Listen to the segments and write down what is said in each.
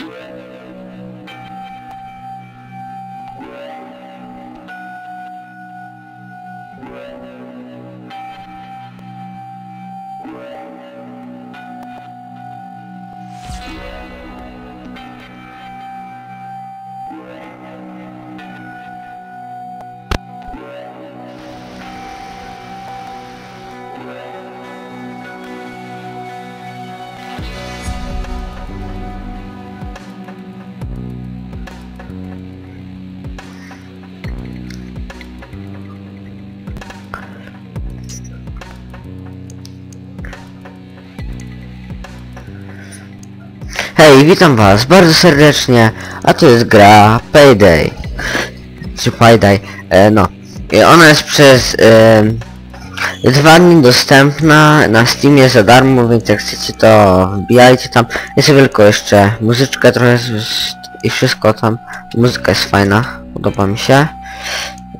Yeah. Hej, witam was bardzo serdecznie, a to jest gra Payday. Czy Payday, e, no. I ona jest przez e, dwa dni dostępna na Steamie za darmo, więc jak chcecie to wbijajcie tam. Jest tylko jeszcze muzyczkę trochę i wszystko tam. Muzyka jest fajna, podoba mi się.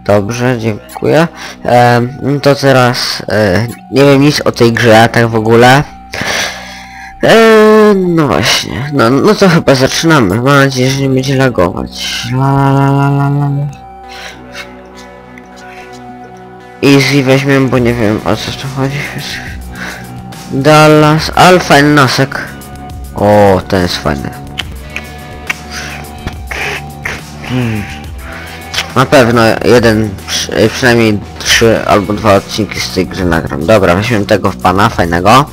Dobrze, dziękuję. E, to teraz e, nie wiem nic o tej grze, tak w ogóle. Eee, no właśnie. No, no to chyba zaczynamy. Mam nadzieję, że nie będzie lagować. La la la la la. Easy weźmiemy, bo nie wiem o co tu chodzi. Dallas, ale fajny. O, ten jest fajny. Na pewno jeden, przy- przynajmniej trzy albo dwa odcinki z tej gry nagram. Dobra, weźmiemy tego w pana, fajnego.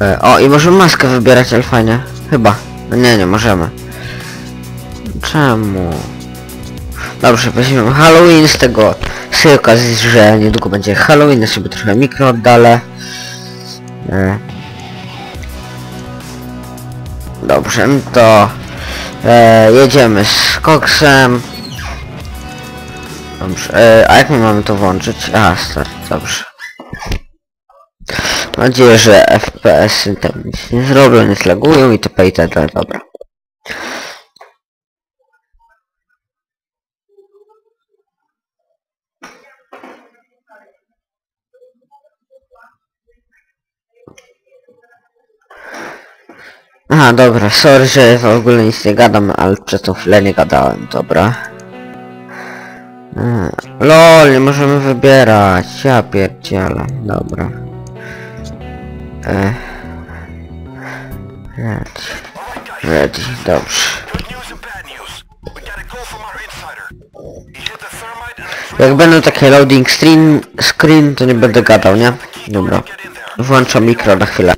E, o, i możemy maskę wybierać, ale fajnie. Chyba. No nie, nie możemy. Czemu? Dobrze, weźmiemy Halloween z tego, z okazji, że niedługo będzie Halloween, ja sobie trochę mikro oddalę. E. Dobrze, no to e, jedziemy z koksem. Dobrze, e, a jak my mamy to włączyć? A, start, dobrze. Mam nadzieję, że FPS-y tam nic nie zrobią, nie slagują i to i tak dobra. Aha, dobra, sorry, że w ogóle nic nie gadam, ale przez tą chwilę nie gadałem, dobra. A, LOL, nie możemy wybierać, ja pierdzielę, dobra. Red. Red, dobrze. Jak będą takie loading screen, screen to nie będę gadał, nie? Dobra. Włączam mikro na chwilę.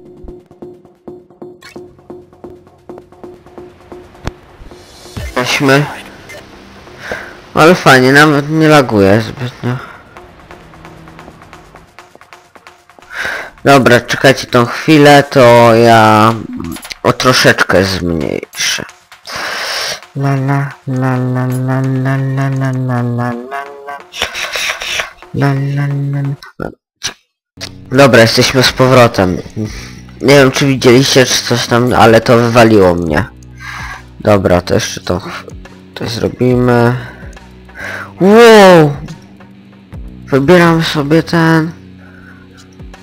Jesteśmy. Ale fajnie, nawet nie laguje zbytnio. Dobra, czekajcie tą chwilę, to ja o troszeczkę zmniejszę. La la la la la la la la la la la la la Dobra, jesteśmy z powrotem. Nie wiem czy widzieliście czy coś tam, ale to wywaliło mnie. Dobra, to jeszcze to, to zrobimy. Wow! Wybieram sobie ten.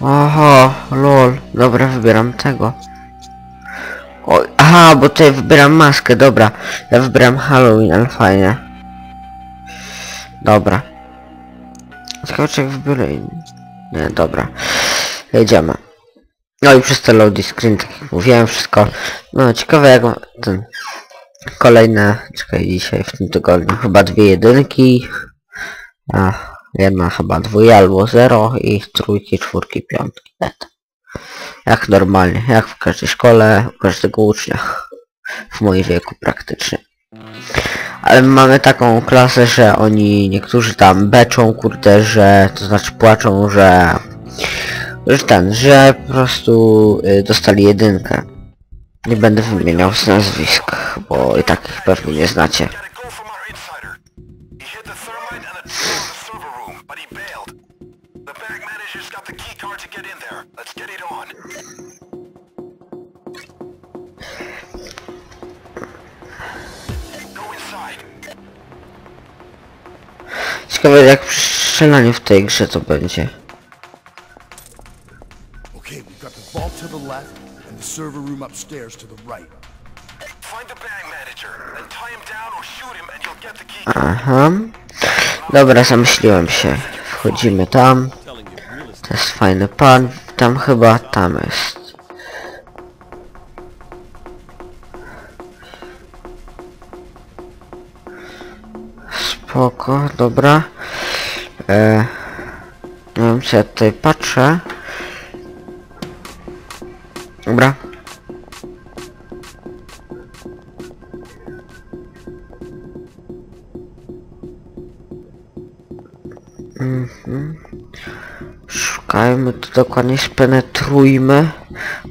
Oho, lol. Dobra, wybieram tego. O, aha, bo tutaj wybieram maskę, dobra. Ja wybieram Halloween, ale fajnie. Dobra. Jak wybiorę. Nie, dobra. Jedziemy. No i przez te loading screen, tak jak mówiłem, wszystko. No, ciekawe jak ten... Kolejne, czekaj, dzisiaj w tym tygodniu chyba dwie jedynki. A, jedna chyba dwóje albo zero i trójki, czwórki, piątki. Et. Jak normalnie, jak w każdej szkole, u każdego ucznia. W moim wieku praktycznie. Ale my mamy taką klasę, że oni niektórzy tam beczą, kurde, że to znaczy płaczą, że że ten, że po prostu y, dostali jedynkę. Nie będę wymieniał z nazwisk, bo i tak ich pewnie nie znacie. Got the key card to get in there. Let's get it on. Go inside. Ciekawe jak przy strzelaniu w tej grze to będzie. Okay, we've got the vault to the left and the server room upstairs to the right. Find the bank manager, then tie him down or shoot him and you'll get the key card. Aha. Dobra, zamyśliłem się. Wchodzimy tam. To jest fajny pan. Tam chyba, tam jest. Spoko, dobra. E, nie wiem, czy ja tutaj patrzę. Dobra. Szukajmy tu dokładnie, spenetrujmy.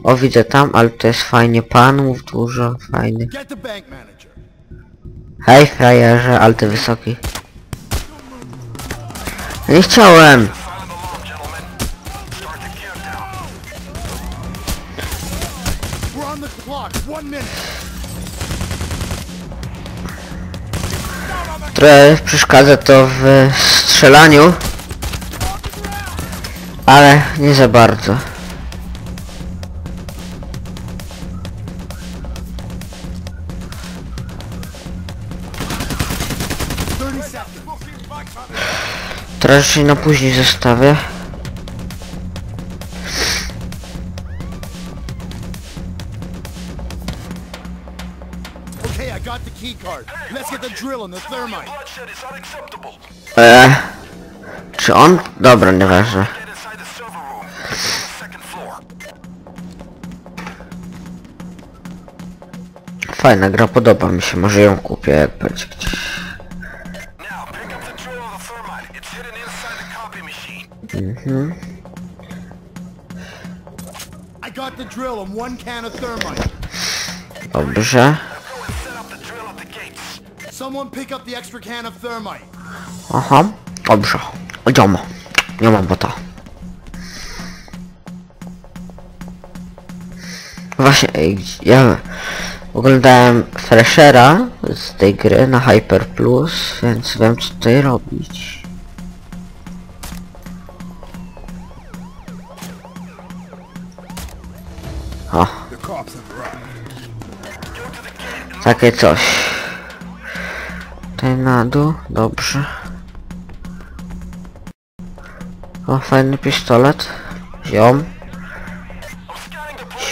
O, widzę tam, ale to jest fajnie panów, dużo, fajnych. Hej, frajerze, ale ty wysoki. Nie chciałem! Trochę przeszkadza to w strzelaniu. Ale nie za bardzo. Teraz się na później zostawię. Eee, czy on? Dobra, nieważne. Fajna gra, podoba mi się, może ją kupię jak będzie gdzieś. Thermite. Dobrze. Aha, dobrze. Idziemy. Nie mam bota. Właśnie, ej, gdzie- ja oglądałem Freshera z tej gry na Hyper Plus, więc wiem co tutaj robić. O, takie coś. Tutaj na dół, dobrze. O, fajny pistolet. Ziom.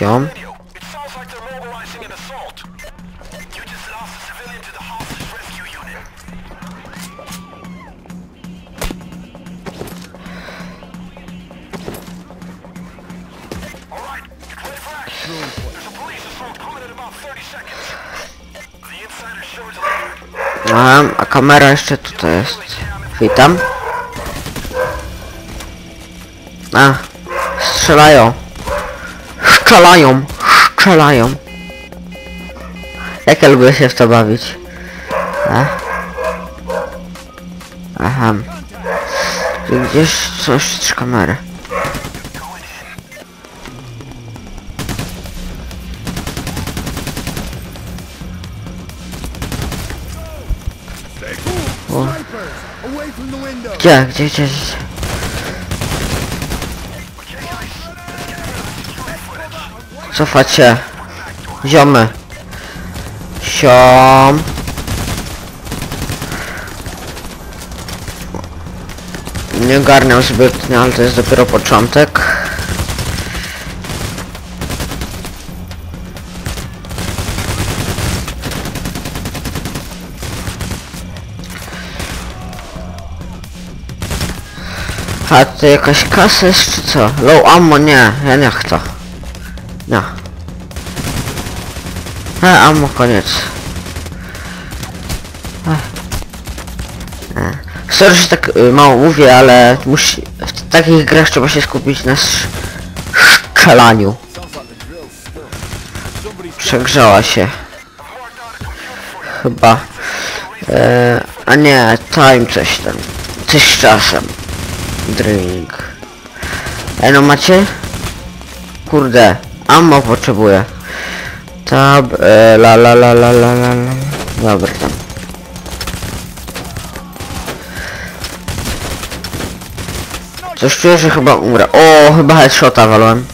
I'm a. A, kamera jeszcze tutaj jest. Witam. A, strzelają. Strzelają. Strzelają. Jak ja lubię się w to bawić. A? Aha. Gdzieś coś z kamery. Gdzie, gdzie, gdzie, gdzie? Cofać się. Ziomy. Siom. Nie ogarniam zbytnio, ale to jest dopiero początek. A to jakaś kasa jest czy co? Low ammo nie, ja nie chcę. Nie. E, ammo koniec. E. Sorry, że tak y, mało mówię, ale musi, w takich grach trzeba się skupić na sz- strzelaniu. Przegrzała się. Chyba. E, a nie, time coś tam. Coś czasem. Drink. Ej no macie? Kurde, ammo potrzebuję. Tab, e, la la la la la la la. Dobra tam. Coś czuję, że chyba umrę. O, chyba headshota walłem.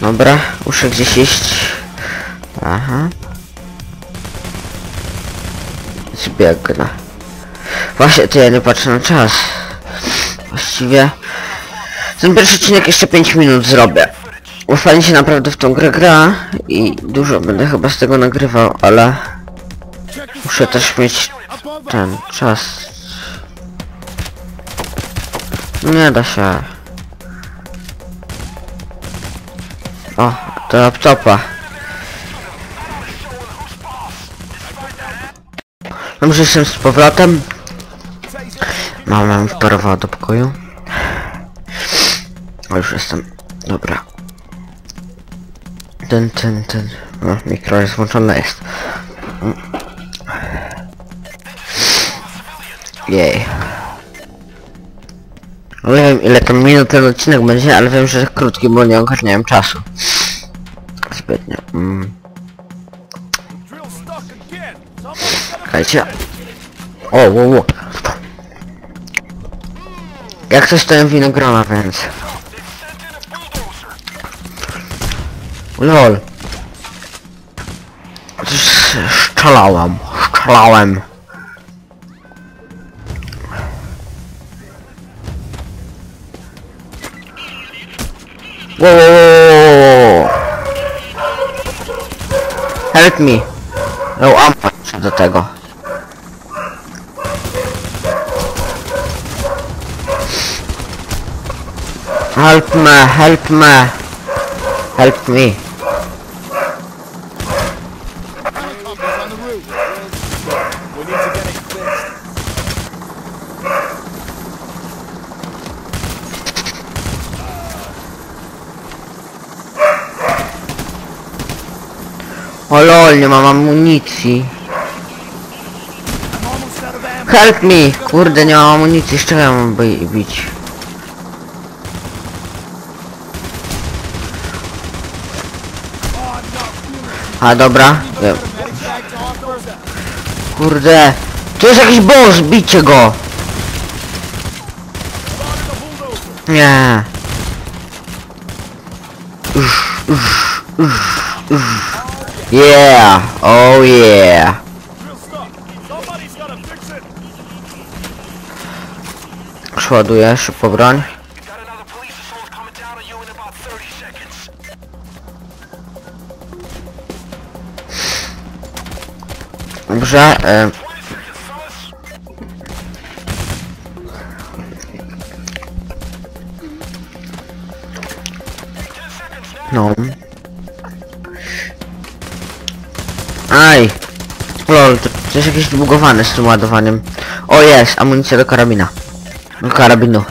Dobra, muszę gdzieś iść. Aha. Zbiegnę. Właśnie, to ja nie patrzę na czas. Właściwie... Ten pierwszy odcinek jeszcze 5 minut zrobię. Bo fajnie się naprawdę w tą grę gra i dużo będę chyba z tego nagrywał, ale muszę też mieć ten czas. Nie da się. O, do laptopa. Dobrze, jestem z powrotem. Mama wparowała do pokoju. O, już jestem. Dobra. Ten, ten, ten. O, mikro jest włączone jest. Jej. No Nie wiem ile tam minut ten odcinek będzie, ale wiem, że krótki, bo nie ogarniałem czasu. Zbytnio. Mm. Czekajcie. O, wo, wo. Jak coś to jem winogrona, więc... LOL. Coś Szczelałem. Szczelałem. Wo, wo, wo, wo. Help me. No, ampa do tego. Help me, help me. Help me. O lol, nie mam amunicji. Help me! Kurde, nie mam amunicji, z czego ja mam bi- bić? A dobra, to. Kurde, tu jest jakiś boss, bicie go! Nie. Uff, uff, uff, uff. Yeah, oh yeah. Przeładuję szybko broń. Dobrze, e, 20 seconds, fellas. no. Aj! Lol, to jest jakieś zbugowane z tym ładowaniem. O jest, amunicja do karabina. Do karabinu.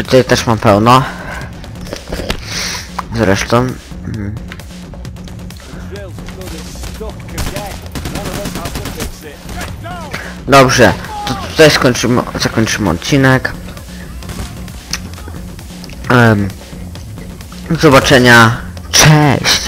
I Tutaj też mam pełno. Zresztą. Mhm. Dobrze, to tutaj skończymy, zakończymy odcinek. Em, do zobaczenia. Cześć!